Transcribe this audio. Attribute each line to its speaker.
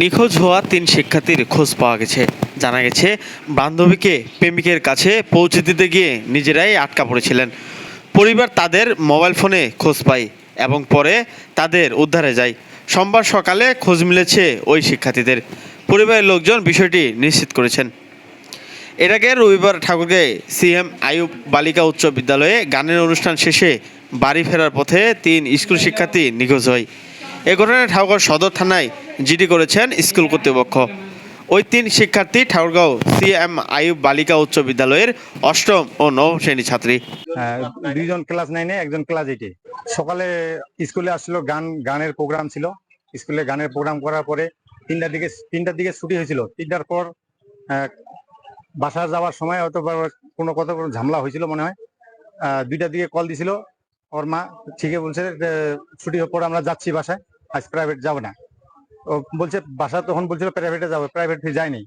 Speaker 1: নিখোঁজ হওয়া তিন শিক্ষার্থীর খোঁজ পাওয়া গেছে। জানা গেছে, বান্ধবীকে প্রেমিকের কাছে পৌঁছে দিতে গিয়ে নিজেরাই আটকা পড়েছিলেন। পরিবার তাদের মোবাইল ফোনে খোঁজ পায় এবং পরে তাদের উদ্ধারে যায়। সোমবার সকালে খোঁজ মিলেছে ওই শিক্ষার্থীদের। পরিবারের লোকজন বিষয়টি নিশ্চিত করেছেন। এর আগে রবিবার ঠাকুরকে সিএম আয়ুব বালিকা উচ্চ বিদ্যালয়ে গানের অনুষ্ঠান শেষে বাড়ি ফেরার পথে তিন স্কুল শিক্ষার্থী নিখোঁজ হয়। এ ঘটনায় ঠাকুরগাঁও সদর থানায় জিডি করেছেন স্কুল কর্তৃপক্ষ। ওই তিন শিক্ষার্থী ঠাকুরগাঁও সি এম আয়ুব বালিকা উচ্চ বিদ্যালয়ের অষ্টম ও নবম শ্রেণি ছাত্রী।
Speaker 2: হ্যাঁ, দুইজন ক্লাস নাইনে একজন ক্লাস এইটে। সকালে স্কুলে আসলো গান গানের প্রোগ্রাম ছিল। স্কুলে গানের প্রোগ্রাম করার পরে তিনটার দিকে তিনটার দিকে ছুটি হয়েছিল। তিনটার পর বাসা যাওয়ার সময় হয়তো কোনো কথা কোনো ঝামেলা হয়েছিল মনে হয়। দুইটার দিকে কল দিছিল। ওর মা ঠিকই বলছে ছুটি হওয়ার পর আমরা যাচ্ছি বাসায়। আজ প্রাইভেট যাব না। ও বলছে বাসা তখন বলছিল প্রাইভেটে যাব প্রাইভেট যায়নি।